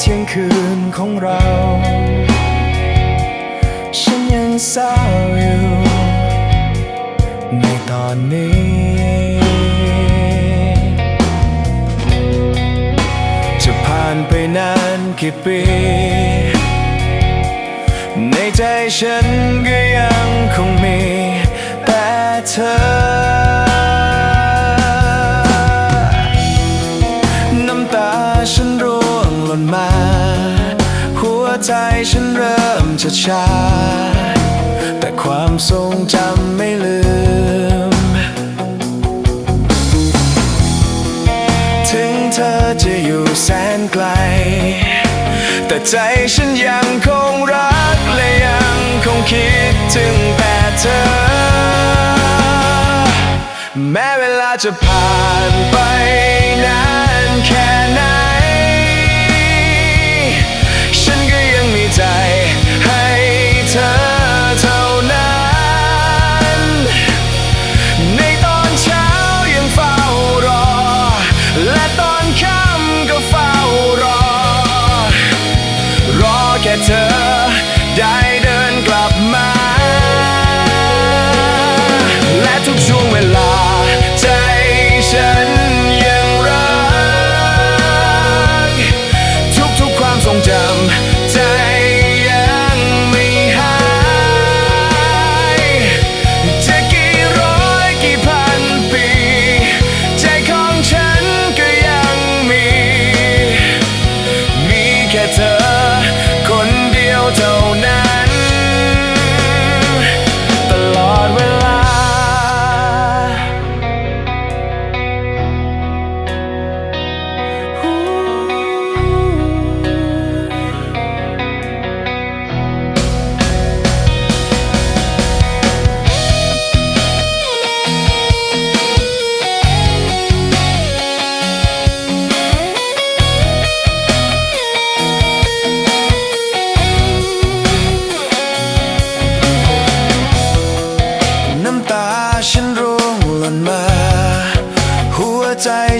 เที่ยงคืนของเรา ฉันยังเศร้าอยู่ในตอนนี้ จะผ่านไปนานกี่ปี ในใจฉันก็ยังคงมีแต่เธอ ฉันเริ่มจะชาแต่ความทรงจำไม่ลืม ถึงเธอจะอยู่แสนไกล แต่ใจฉันยังคงรักและยังคงคิดถึงแต่เธอ แม้เวลาจะผ่านไป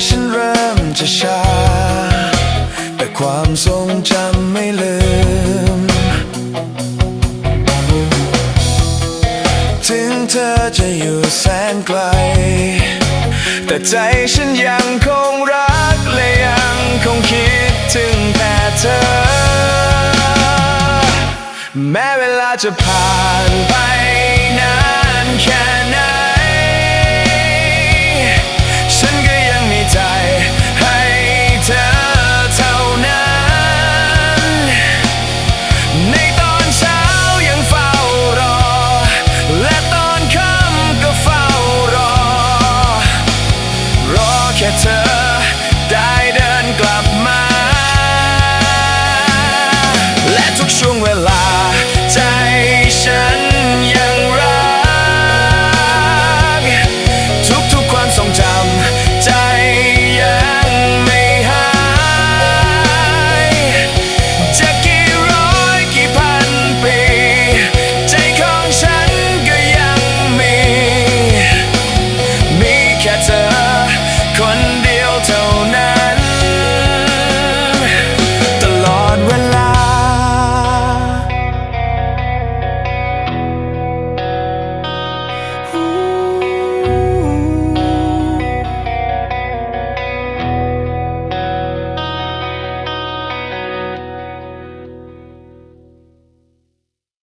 ฉันเริ่มจะชา แต่ความทรงจำไม่ลืม ถึงเธอจะอยู่แสนไกล แต่ใจฉันยังคงรักและยังคงคิดถึงแต่เธอ แม้เวลาจะผ่านไป ทุกช่วงเวลา ใจฉันยังรัก ทุกทุกความทรงจำใจยังไม่หาย จะกี่ร้อยกี่พันปี ใจของฉันก็ยังมี มีแค่เธอคนเดียว